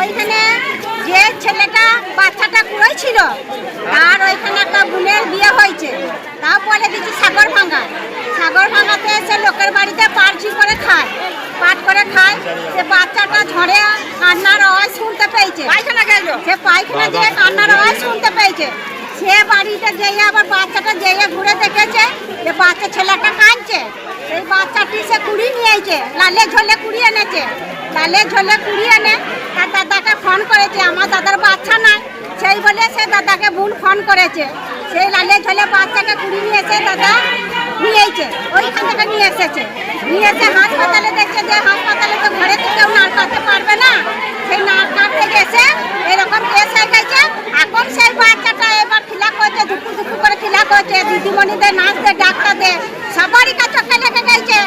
ওইখানে যে ছেলেটা বাচ্চাটা কুড়াইছিল তার ওইখানে একটা বোনের বিয়ে হয়েছে তাও বলে দিচ্ছি সাগর ভাঙা সাগর ভাঙাতে এসে লোকের বাড়িতে পার্টি করে খায় পাট করে খায় সে বাচ্চাটা ঝড়ে কান্নার আওয়াজ শুনতে পেয়েছে সে পায়খানা যেয়ে কান্নার আওয়াজ শুনতে পেয়েছে। সে বাড়িতে যেয়ে আবার বাচ্চাটা যেয়ে ঘুরে যে বাচ্চা ছেলেটা কাঁদছে, সেই বাচ্চাটি সে কুড়ি নিয়েছে লালে ঝোলে কুড়িয়ে এনেছে। লালে ঝোলে কুড়িয়ে এনে তার দাদাকে ফোন করেছে, আমার দাদার বাচ্চা নাই। সেই বলে সে দাদাকে ভুল ফোন করেছে। সেই লালে ঝোলে বাচ্চাকে কুড়ি নিয়ে এসে দাদা নিয়েছে ওইখান থেকে নিয়ে এসেছে। নিয়ে এসে হাসপাতালে দেখছে যে হাসপাতালে তো ঘরে তো কেউ নাড় কাটতে পারবে না সেই নাড় কাটতে গেছে এরকম কেস হয়ে গেছে এখন সেই বাচ্চাটা এবার খিলা করছে ধুকু ধুকু করে খিলা করছে দিদিমণিদের নাচতে ডাক্তারদের সবারই কাছে লেগে গেছে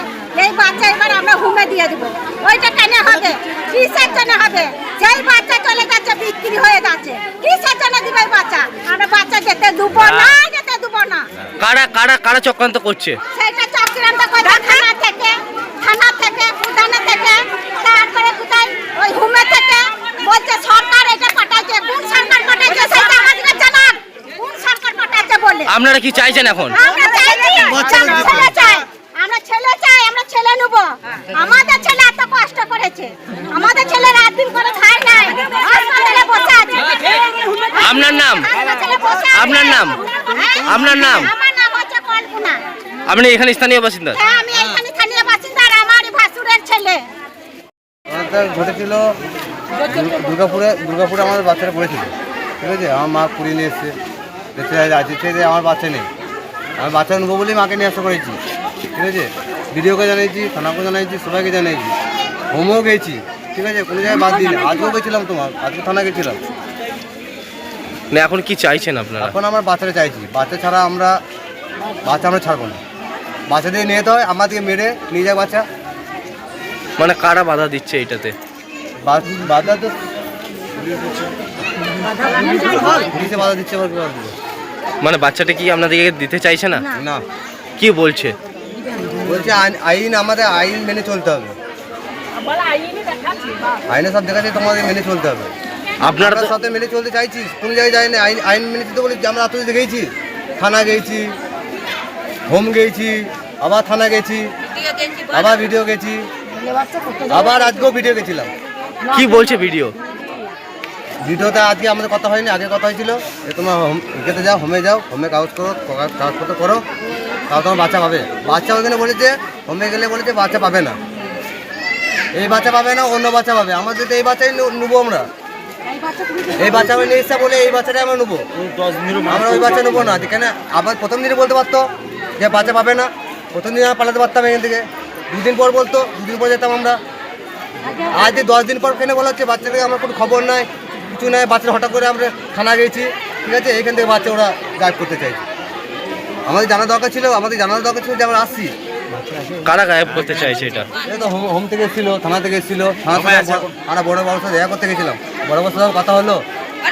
এই বাচ্চা এবার আমরা হুমে দিয়ে দেবো। ওইটা কেন হবে? কিসের জন্য হবে? যেই বাচ্চা চলে যাচ্ছে বিক্রি হয়ে যাচ্ছে। কিসের জন্য দিবে বাচ্চা? আমরা বাচ্চা যেতে দেবো না যেতে দেবো না। কারা কারা কারা চক্রান্ত করছে? সেটা চক্রান্ত করছে থানা থেকে থানা থেকে প্রধানে থেকে তারপরে কোথায় ওই হুমে থেকে বলছে সরকার এটা পাঠাচ্ছে কোন সরকার পাঠাচ্ছে সেটা আমাদেরকে জানান কোন সরকার পাঠাচ্ছে বলে আপনারা কি চাইছেন এখন? আমরা ছেলে চাই। আমরা ছেলে চাই আমরা ছেলে নেব। আমাদের ছেলে এত কষ্ট করেছে। আমাদের ছেলে রাত দিন করে খায় নাই। হাসপাতালে বসে আছে। আপনার নাম। আপনার নাম? হ্যাঁ? আপনার নাম? আমার নাম হচ্ছে কল্পনা। আপনি এখানে স্থানীয় বাসিন্দা? হ্যাঁ আমি এখানে স্থানীয় বাসিন্দা আমার ভাসুরের ছেলে। ঘটেছিল দুর্গাপুরে দুর্গাপুরে আমাদের বাচ্চারা পড়েছিল। ঠিক আছে? আমার মা কুড়িয়ে নিয়ে এসছে। দেখতে দেখতে যে আমার বাচ্চা নেই। আমি বাচ্চা নেব বলেই মাকে নিয়ে আসা করেছি। ঠিক আছে? ভিডিওকে জানিয়েছি থানাকে জানিয়েছি সবাইকে জানিয়েছি হোমও গেছি। ঠিক আছে? কোনো জায়গায় বাদ দিই আজকেও গেছিলাম তোমার। আজকে থানা গেছিলাম। না এখন কি চাইছেন আপনারা? এখন আমার বাচ্চাটা চাইছি। বাচ্চা ছাড়া আমরা বাচ্চা আমরা ছাড়বো না। বাচ্চাদের নিয়ে যেতে হয় আমাদেরকে মেরে নিয়ে যায় বাচ্চা। মানে কারা বাধা দিচ্ছে এটাতে বাধা তো পুলিশে বাধা দিচ্ছে আবার? মানে বাচ্চাটা কি আপনাদেরকে দিতে চাইছে না? না। কি বলছে? বলছে আইন- আমাদের আইন মেনে চলতে হবে। আইনে সব দেখাচ্ছে তোমাদের মেনে চলতে হবে। আপনারা সাথে মেনে চলতে চাইছি কোন জায়গায় যাই না। আইন আইন মেনে চলতে বলি আমরা আত্মজিতে গেছি থানা গেছি হোম গেছি আবার থানা গেছি আবার ভিডিও গেছি আবার আজকেও ভিডিও গেছিলাম। কি বলছে ভিডিও? ভিডিওতে আজকে আমাদের কথা হয়নি আগে কথা হয়েছিল যে তোমার ইয়েতে যাও, হোমে যাও, হোমে কাগজ করো কাগজ- কাগজপত্র করো তাও তোমার বাচ্চা পাবে। বাচ্চা ওখানে বলেছে, হোমে গেলে বলেছে বাচ্চা পাবে না। এই বাচ্চা পাবে না, অন্য বাচ্চা পাবে। আমাদের তো এই বাচ্চাই নেব আমরা। এই বাচ্চা আমি নিয়ে বলে এই বাচ্চাটাই আমরা নেব। আমরা ওই বাচ্চা নেব না কেন আবার প্রথম দিনে বলতে পারতো যে বাচ্চা পাবে না। প্রথম দিন আমরা পালাতে পারতাম এখান থেকে। দুদিন পর বলতো, দুদিন পর যেতাম আমরা। আজ দশ দিন পর কেন বলা হচ্ছে, বাচ্চাটাকে আমার কোনো খবর নাই। কিছু নাই বাচ্চা হঠাৎ করে আমরা থানা গেছি ঠিক আছে? এইখান থেকে বাচ্চা ওরা গাইড করতে চাইছে। আমাদের জানা দরকার ছিল আমাদের জানার দরকার ছিল যে আমরা আসছি। কারা গায়েব করতে চাইছে এটা? এটা তো হোম থেকে এসেছিল থানা থেকে এসেছিল থানা থেকে বড়- আমরা বড় বাবুর সাথে দেখা করতে গেছিলাম। বড় বাবুর সাথে কথা হলো।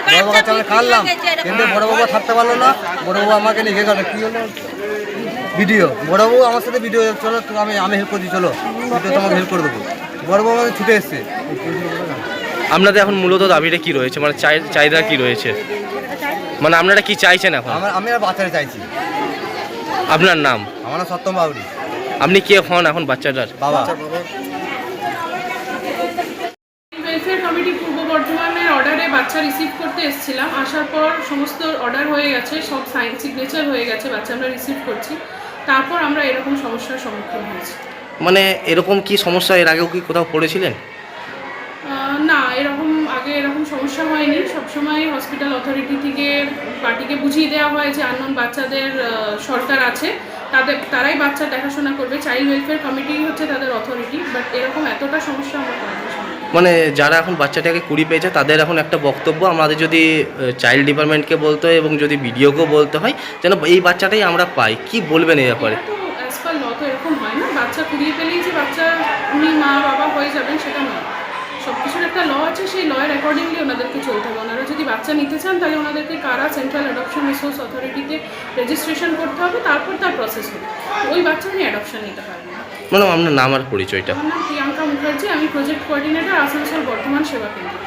বড় বাবুর কাছে আমরা কাটলাম কিন্তু বড় বাবু থাকতে পারল না। বড় বাবু আমাকে লিখে গেল কি হলো? ভিডিও। বড় বাবু আমার সাথে ভিডিও চলো তুমি আমি আমি হেল্প করছি চলো। ভিডিও তোমাকে হেল্প করে দেবো। বড় বাবু ছুটে এসছে। আপনাদের এখন মূলত দাবিটা কি রয়েছে? মানে চাই- চাহিদা কি রয়েছে? মানে আপনারা কি চাইছেন এখন? আমার আমি আর বাচ্চাটা চাইছি। আপনার নাম? আমার নাম সত্যম বাবুরি আপনি কে হন এখন বাচ্চাটার? বাবা। ওয়েলফেয়ার কমিটি পূর্ব বর্ধমানের অর্ডারে বাচ্চা রিসিভ করতে এসেছিলাম। আসার পর সমস্ত অর্ডার হয়ে গেছে সব সাইন সিগনেচার হয়ে গেছে বাচ্চা আমরা রিসিভ করছি। তারপর আমরা এরকম সমস্যার সম্মুখীন হয়েছি। মানে এরকম কি সমস্যা? এর আগেও কি কোথাও পড়েছিলেন? এরকম আগে এরকম সমস্যা হয়নি। সবসময় হসপিটাল অথরিটি থেকে পার্টিকে বুঝিয়ে দেওয়া হয় যে আননোন বাচ্চাদের সরকার আছে। তাদের তারাই বাচ্চা দেখাশোনা করবে। চাইল্ড ওয়েলফেয়ার কমিটি হচ্ছে তাদের অথরিটি বাট এরকম এতটা সমস্যা আমরা মানে যারা এখন বাচ্চাটাকে কুড়ি পেয়েছে তাদের এখন একটা বক্তব্য আমাদের যদি চাইল্ড ডিপার্টমেন্টকে বলতে হয় এবং যদি বিডিওকেও বলতে হয় যেন এই বাচ্চাটাই আমরা পাই। কি বলবেন এই ব্যাপারে? অ্যাজ পার ল তো এরকম হয় না। বাচ্চা কুড়িয়ে পেলেই যে বাচ্চা উনি মা বাবা হয়ে যাবেন সেটা নয়। সব কিছুর একটা ল আছে সেই লয়ের অ্যাকর্ডিংলি ওনাদেরকে চলতে হবে। ওনারা যদি বাচ্চা নিতে চান তাহলে ওনাদেরকে কারা সেন্ট্রাল অ্যাডপশন রিসোর্স অথরিটিতে রেজিস্ট্রেশন করতে হবে তারপর তার প্রসেস হবে। ওই বাচ্চা উনি অ্যাডপশন নিতে পারবেন ম্যাডাম আপনার নাম আর পরিচয়টা? আমার নাম প্রিয়াঙ্কা মুখার্জি আমি প্রজেক্ট কোঅর্ডিনেটর আসানসোল বর্তমান সেবা কেন্দ্র।